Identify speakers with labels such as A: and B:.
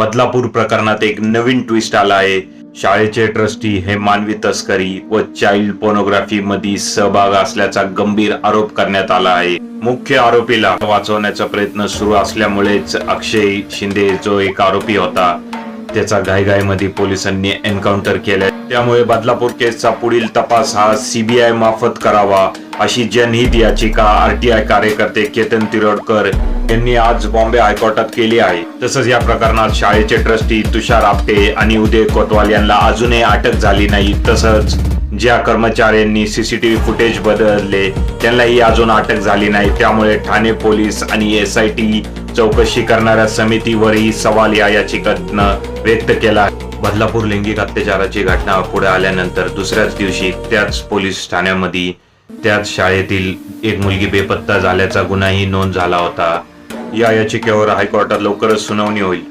A: बदलापूर प्रकरणात एक नवीन ट्विस्ट आला आहे. शाळेचे ट्रस्टी हे मानवी तस्करी व चाइल्ड पोर्नोग्राफी मध्ये सहभाग असल्याचा गंभीर आरोप करण्यात आला आहे. मुख्य आरोपीला वाचवण्याचा प्रयत्न सुरू असल्यामुळेच अक्षय शिंदे जो एक आरोपी होता त्याचा घाईघाईमध्ये पोलिसांनी एन्काउंटर केलाय. त्यामुळे बदलापूर केसचा पुढील तपास हा सीबीआय मार्फत करावा अशी जनहित याचिका आरटीआय कार्यकर्ते केतन तिरोडकर यांनी आज बॉम्बे हायकोर्टात केली आहे. तसंच या प्रकरणात शाळेचे ट्रस्टी तुषार आपटे आणि उदय कोतवाल यांना अजूनही अटक झाली नाही. तसंच ज्या कर्मचाऱ्यांनी सीसीटीव्ही फुटेज बदलले त्यांनाही अजून अटक झाली नाही. त्यामुळे ठाणे पोलीस आणि एस आय टी चौकशी करणाऱ्या समितीवरही सवाल या याचिकेतनं व्यक्त केला. बदलापूर लैंगिक अत्याचाराची घटना पुढे आल्यानंतर दुसऱ्याच दिवशी त्याच पोलीस ठाण्यामध्ये त्याच शाळेतील एक मुलगी बेपत्ता झाल्याचा गुन्हाही नोंद झाला होता. या याचिकेवर हायकोर्टात लवकरच सुनावणी होईल.